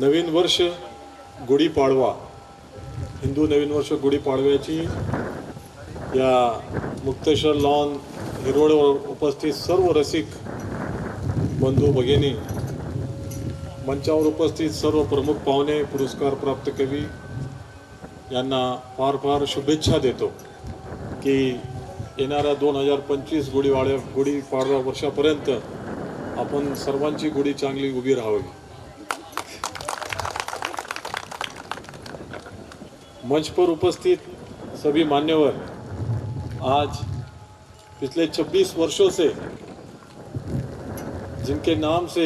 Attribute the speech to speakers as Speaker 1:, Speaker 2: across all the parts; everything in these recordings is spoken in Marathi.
Speaker 1: नवीन वर्ष गुढीपाडवा हिंदू नवीन वर्ष गुढीपाडव्याची या मुक्तेश्वर लॉन हिरोडवर उपस्थित सर्व रसिक बंधू भगिनी मंचावर उपस्थित सर्व प्रमुख पाहुणे पुरस्कार प्राप्त कवी यांना फार फार शुभेच्छा देतो की येणाऱ्या दोन हजार पंचवीस गुढीवाड्या गुढीपाडवा वर्षापर्यंत आपण सर्वांची गुढी चांगली उभी राहावी. मंच पर उपस्थित सभी मान्यवर, आज पिछले 26 वर्षों से जिनके नाम से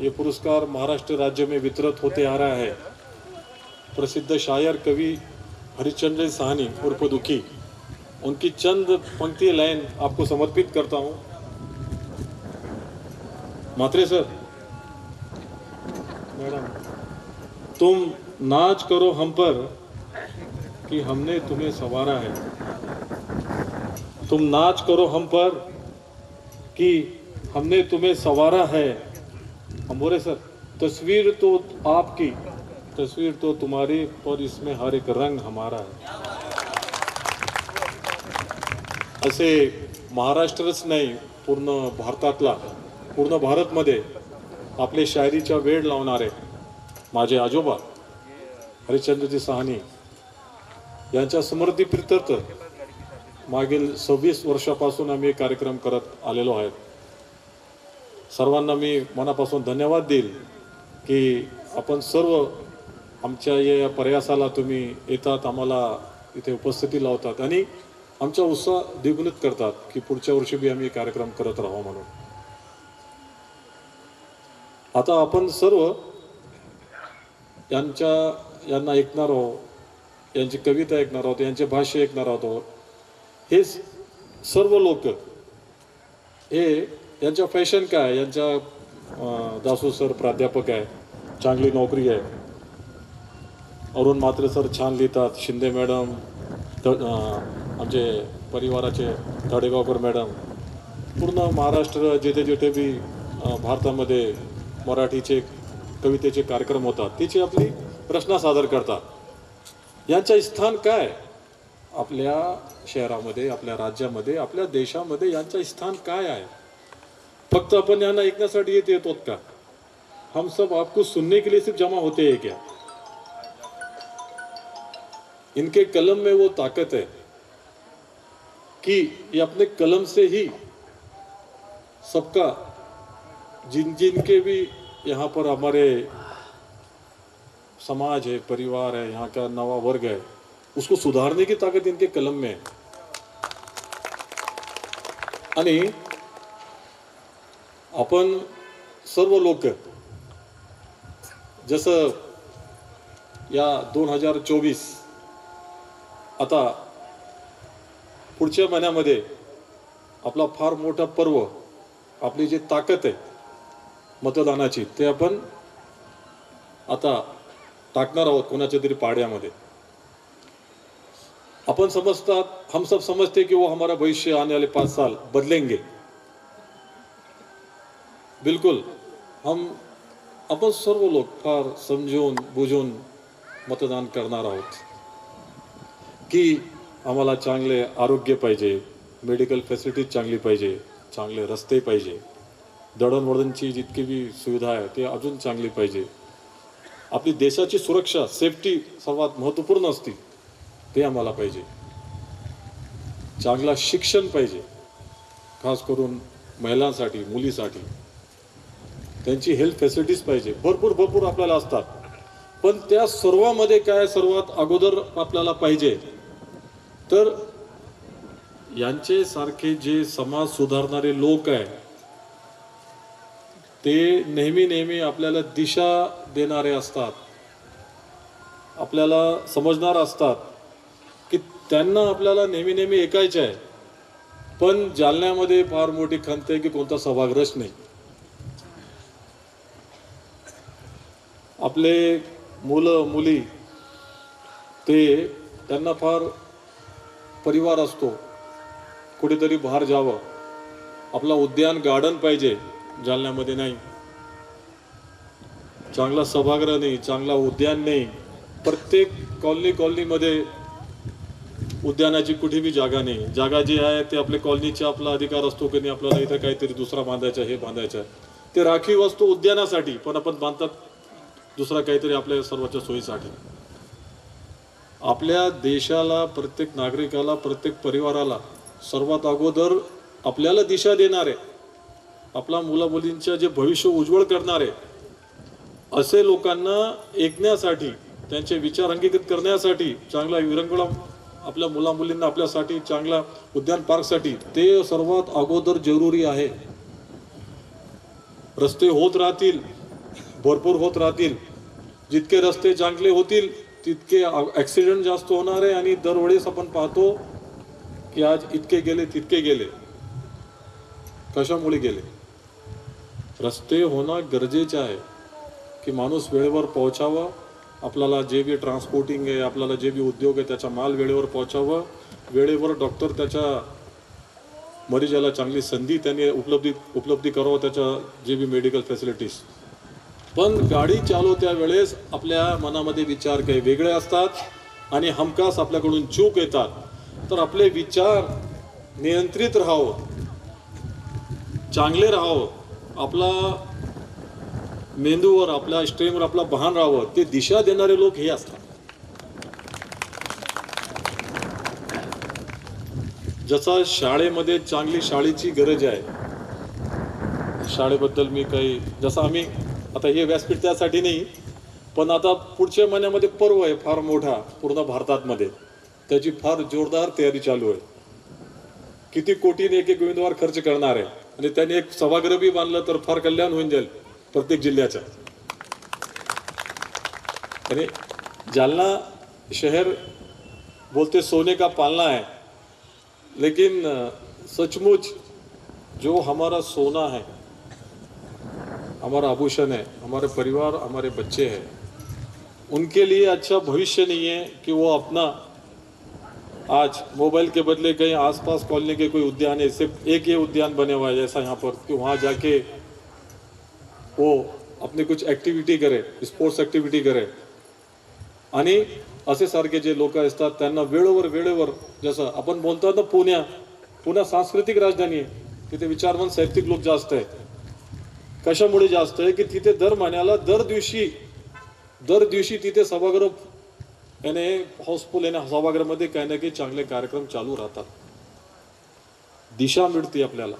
Speaker 1: ये पुरस्कार महाराष्ट्र राज्य में वितरित होते आ रहा है, प्रसिद्ध शायर कवि हरिश्चंद्र साहनी उर्फ़ दुखी, उनकी चंद पंक्ति लाइन आपको समर्पित करता हूँ। मात्रे सर, मैडम, तुम नाच करो हम पर कि हमने तुम्हें सवारा है। तुम नाच करो हम पर कि हमने तुम्हें सवारा है। हम बोले सर तस्वीर तो आपकी तस्वीर तो तुम्हारी और इसमें हर एक रंग हमारा है। असे महाराष्ट्रच नाही पूर्ण भारतातला पूर्ण भारतमध्ये आपले शायरीचा वेळ लावणारे माझे आजोबा हरिश्चंद्रजी साहनी यांच्या स्मृतीप्रित्यर्थ मागील सव्वीस वर्षापासून आम्ही कार्यक्रम करत आलेलो आहेत. सर्वांना मी मनापासून धन्यवाद देईल की आपण सर्व आमच्या या प्रयासाला तुम्ही येतात आम्हाला इथे उपस्थिती लावतात आणि आमचा उत्साह द्विगुणित करतात की पुढच्या वर्षी बी आम्ही कार्यक्रम करत राहू म्हणून. आता आपण सर्व यांच्या यांना ऐकणार आहोत. यांची कविता ऐकणार आहोत यांचे भाष्य ऐकणार आहोत. हे सर्व लोक हे यांच्या फॅशन काय यांच्या दासू सर प्राध्यापक आहे चांगली नोकरी आहे. अरुण मात्रे सर छान लिहितात शिंदे मॅडम आमचे परिवाराचे तडेगावकर मॅडम. पूर्ण महाराष्ट्र जिथे जिथे बी भारतामध्ये मराठीचे कवितेचे कार्यक्रम होतात तिची आपली रचना सादर करतात. यांचं स्थान काय? आपल्या शहरामध्ये आपल्या राज्यामध्ये आपल्या देशामध्ये यांचं स्थान काय आहे? फक्त आपण यांना ऐकण्यासाठी येत येतो का? हम सब आपको सुनने के लिए सिर्फ जमा होते हैं क्या? इनके कलम में वो ताकत है कि ये अपने कलम से ही सबका जिन जिनके भी यहाँ पर हमारे समाज है परिवार है यहाँ का नवा वर्ग है उसको सुधारने की ताकत इनके कलम में है। आणि आपण सर्व लोक जसं या दोन हजार चोवीस आता पुढच्या महिन्यामध्ये आपला फार मोठा पर्व आपली जी ताकद आहे मतदानाची ते आपण आता टाकणार आहोत कोणाच्या तरी पाड्यामध्ये. अपन समझतात हम सब समझते की कि वो हमारा भविष्य आने वाले पाँच साल बदलेंगे. बिलकुल हम आपण सर्व लोक फार समजून बुजून मतदान करणार आहोत. की आम्हाला चांगले आरोग्य पाहिजे मेडिकल फॅसिलिटीज चांगली पाहिजे चांगले रस्ते पाहिजे. दळणवळणची जितकी बी सुविधा आहे ते अजून चांगली पाहिजे. आपली देशाची सुरक्षा सेफ्टी सर्वात महत्त्वपूर्ण असते. ते आम्हाला पाहिजे. चांगला शिक्षण पाहिजे. खास करून महिलांसाठी मुलीसाठी. त्यांची हेल्थ फॅसिलिटीज पाहिजे. भरपूर भरपूर आपल्याला असतात. पण त्या सर्वामध्ये काय सर्वात अगोदर आपल्याला पाहिजे? तर यांचे सारखे जे समाज सुधारणारे लोक आहे ते नेहमी नेहमी आपल्याला दिशा देणारे असतात. आपल्याला समजणार असतात की त्यांना आपल्याला नेहमी नेहमी ऐकायचे आहे. पण जालन्यामध्ये फार मोठी खंत आहे की कोणता सभागृहच नाही. आपले मुलं मुली ते त्यांना फार परिवार असतो. कुठेतरी बाहेर जावं. आपला उद्यान गार्डन पाहिजे. जालन्यामध्ये नाही. चांगला सभागृह नाही चांगला उद्यान नाही. प्रत्येक कॉलनी कॉलनीमध्ये उद्यानाची कुठेही जागा नाही. जागा जी आहे ते आपल्या कॉलनीचा आपला अधिकार असतो की नाही आपल्याला इथं काहीतरी दुसरा बांधायचा हे बांधायचं आहे. ते राखीव असतो उद्यानासाठी पण आपण बांधतात दुसरा काहीतरी आपल्या सर्वांच्या सोयीसाठी. आपल्या देशाला प्रत्येक नागरिकाला प्रत्येक परिवाराला सर्वात अगोदर आपल्याला दिशा देणारे आपला मुलामुलींचं जे भविष्य उज्ज्वल करणारे असे लोकांना ऐकण्यासाठी त्यांचे विचार अंगीकृत करण्यासाठी चांगला विरंगुळा आपल्या मुलामुलींना आपल्यासाठी चांगला उद्यान पार्कसाठी ते सर्वात अगोदर जरुरी आहे. रस्ते होत राहतील भरपूर होत राहतील. जितके रस्ते चांगले होतील तितके ॲक्सिडेंट जास्त होणार आहे आणि दरवेळेस आपण पाहतो की आज इतके गेले तितके गेले. कशामुळे गेले? रस्ते होणं गरजेचे आहे की माणूस वेळेवर पोहोचावा आपल्याला जे बी ट्रान्सपोर्टिंग आहे आपल्याला जे बी उद्योग आहे त्याचा माल वेळेवर पोहोचावं वेळेवर डॉक्टर त्याच्या मरीजाला चांगली संधी त्यांनी उपलब्धी उपलब्धी करावं त्याच्या जे बी मेडिकल फॅसिलिटीज पण गाडी चालवत्या वेळेस आपल्या मनामध्ये विचार काही वेगळे असतात आणि हमखास आपल्याकडून चूक येतात. तर आपले विचार नियंत्रित राहावं चांगले राहावं. आपला मेंदूवर आपल्या स्ट्रेमवर आपला भान राहावं ते दिशा देणारे लोक हे असतात. जसा शाळेमध्ये चांगली शाळेची गरज आहे शाळेबद्दल मी काही जसं आम्ही आता हे व्यासपीठ त्यासाठी नाही पण आता पुढच्या महिन्यामध्ये पर्व आहे फार मोठा पूर्ण भारतामध्ये. त्याची फार जोरदार तयारी चालू आहे. किती कोटीने एक एक उमेदवार खर्च करणार आहे. आणि त्याने एक सभागृह बी बांधलं तर फार कल्याण होऊन जाईल प्रत्येक जिल्ह्याचं. आणि जालना शहर बोलते सोने का पालना है, लेकिन सचमुच जो हमारा सोना है, हमारा आभूषण है, हमारे परिवार, हमारे बच्चे हैं, उनके लिए अच्छा भविष्य नहीं है कि वो अपना आज मोबाइल के बदले कहीं आसपास कॉलोनी के कोई उद्यान है सिर्फ एक ये उद्यान बने हुआ है जैसा यहाँ पर कि वहाँ जाके वो अपनी कुछ ॲक्टिव्हिटी करे स्पोर्ट्स ॲक्टिव्हिटी करे। आणि असे सारखे जे लोक असतात त्यांना वेळेवर वेळेवर जसं आपण बोलतो ना पुण्या पुण्या सांस्कृतिक राजधानी आहे तिथे विचारवंत साहित्यिक लोक जास्त आहे कशामुळे जास्त आहे? की तिथे दर महिन्याला दर दिवशी दर दिवशी तिथे सभागृह याने हाऊसफुल याने सभागृहामध्ये काही ना काही चांगले कार्यक्रम चालू राहतात. दिशा मिळते आपल्याला.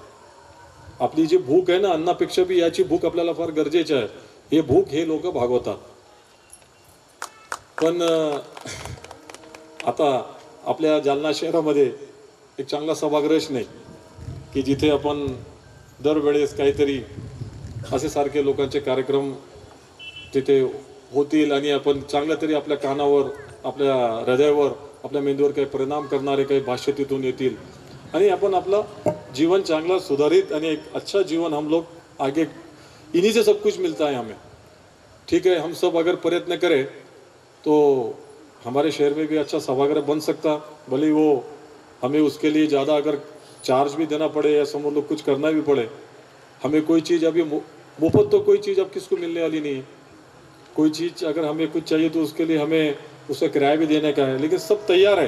Speaker 1: आपली जी भूक आहे ना अन्नापेक्षा बी याची भूक आपल्याला फार गरजेची आहे. हे भूक हे लोक भागवतात. पण आता आपल्या जालना शहरामध्ये एक चांगला सभागृहच नाही. की जिथे आपण दरवेळेस काहीतरी असे सारखे लोकांचे कार्यक्रम तिथे होतील आणि आपण चांगल्या तरी आपल्या कानावर आपल्या हृदयावर आपल्या मेंदूवर काही परिणाम करणारे काही भाष्य तिथून येतील. आणि आपण आपला जीवन चांगला सुधारित आणि एक अच्छा जीवन हम लोग आगे इन्हीं से सब कुछ मिलता है हमें. ठीक है हम सब अगर प्रयत्न करें तो हमारे शहर में भी अच्छा सभागृह बन सकता भले ही वो हमें उसके लिए ज़्यादा अगर चार्ज भी देना पड़े या समझ लो कुछ करना भी पड़े. हमें कोई चीज़ अभी मु- मुफ्त तो कोई चीज़ अब किसको मिलने वाली नहीं है. कोई चीज़ अगर हमें कुछ चाहिए तो उसके लिए हमें उसका किराया भी देने का है, लेकिन सब तैयार है।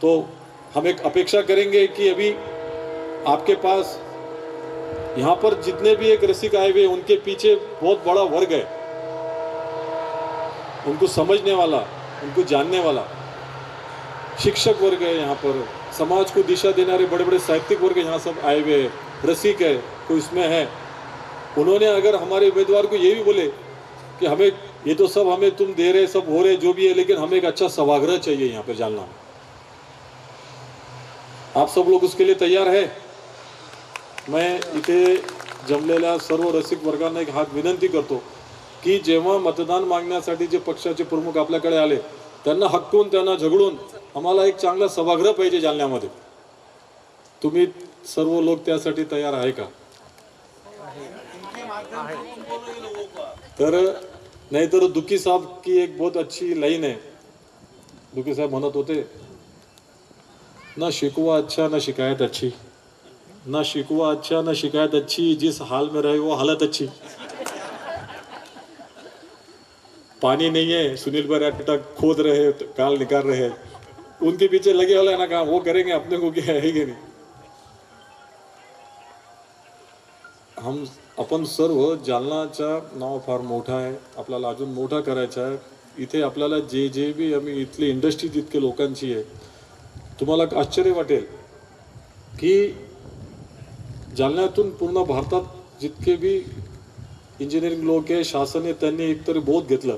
Speaker 1: तो हम एक अपेक्षा करेंगे कि अभी आपके पास यहाँ पर जितने भी एक रसिक आए हुए उनके पीछे बहुत बड़ा वर्ग है। उनको समझने वाला, उनको जानने वाला शिक्षक वर्ग है यहाँ पर। समाज को दिशा देने वाले बड़े बड़े साहित्यिक वर्ग यहाँ सब आए हुए हैं, रसिक है कोई इसमें है। उन्होंने अगर हमारे उम्मीदवार को ये भी बोले कि हमें ये तो सब हमें तुम दे रहे सब हो रहे जो भी है लेकिन हमें एक अच्छा सभागृह चाहिए यहाँ पे जालना में। आप सब लोग उसके लिए तैयार है? मैं इथे जमलेल्या सर्व रसिक वर्गांना एक हात विनंती करतो की जेव्हा मतदान मागण्यासाठी जे पक्षाचे प्रमुख आपल्याकडे आले त्यांना हक्कून त्यांना झगडून आम्हाला एक चांगला सभागृह पाहिजे जालन्यामध्ये. तुम्ही सर्व लोक त्यासाठी तयार आहे का? तर नाहीतर दुखी साहब की एक बहुत अच्छी लाइन है। दुखी साहेब म्हणत होते। ना शिकवा अच्छा ना शिकायत अच्छी। ना शिकवा अच्छा ना शिकायत अच्छी। जिस हाल में रहे वो हालत अच्छी। पानी नहीं है, सुनील अटक खोद रहे काल निकाल रहे। हैं उनके पीछे लगे वाला है ना काम वो करेंगे, अपने को क्या है कि नहीं। हम आपण सर्व जालनाच्या नाव फार मोठं आहे. आपल्याला अजून मोठा करायचा आहे. इथे आपल्याला जे जे बी आम्ही इथली इंडस्ट्री जितके लोकांची आहे. तुम्हाला आश्चर्य वाटेल की जालन्यातून पूर्ण भारतात जितके बी इंजिनिअरिंग लोक आहे शासन आहे त्यांनी एकतरी बोध घेतलं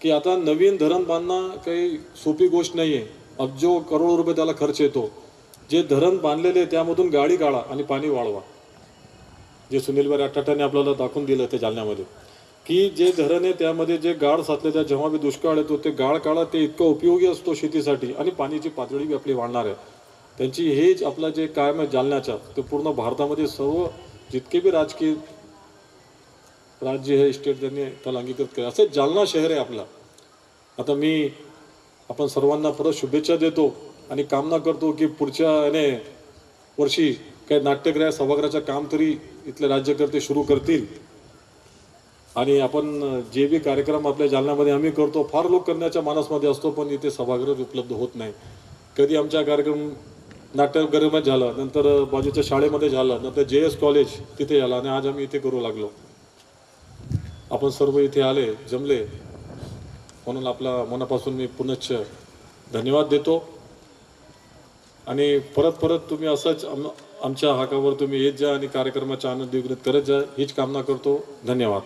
Speaker 1: की आता नवीन धरण बांधणं काही सोपी गोष्ट नाही आहे अब्जो करोड रुपये त्याला खर्च येतो. जे धरण बांधलेले आहे, त्यामधून गाडी काढा आणि पाणी वाढवा. जे सुनील बरे आपल्याला दाखवून दिलं ते जालन्यामध्ये की जे धरण आहे त्यामध्ये जे गाळ साचले त्या जेव्हा बी दुष्काळ येतो ते गाळ काळा ते इतकं उपयोगी असतो शेतीसाठी आणि पाण्याची पातळी बी आपली वाढणार आहे. त्यांची हेच आपला जे कायम आहे जालन्याच्या ते पूर्ण भारतामध्ये सर्व जितके बी राजकीय राज्य हे स्टेट त्यांनी त्याला अंगीकृत केलं. असं जालना शहर आहे आपला. आता मी आपण सर्वांना परत शुभेच्छा देतो आणि कामना करतो की पुढच्या याने वर्षी काही नाट्यगृह सभागृहाचं काम तरी इथले राज्यकर्ते सुरू करतील. आणि आपण जे बी कार्यक्रम आपल्या जालन्यामध्ये आम्ही करतो फार लोक करण्याच्या मानसमध्ये असतो पण इथे सभागृह उपलब्ध होत नाही. कधी आमच्या कार्यक्रम नाट्यगृहामध्ये झालं नंतर बाजूच्या शाळेमध्ये झालं नंतर जे एस कॉलेज तिथे झालं आणि आज आम्ही इथे करू लागलो. आपण सर्व इथे आले जमले म्हणून आपला मनापासून मी पुनश्च धन्यवाद देतो. आणि परत परत तुम्ही असंच आम आमच्या हाकावर तुम्ही येत जा आणि कार्यक्रमाचा आनंद द्विगुणित करत जा. हीच कामना करतो. धन्यवाद.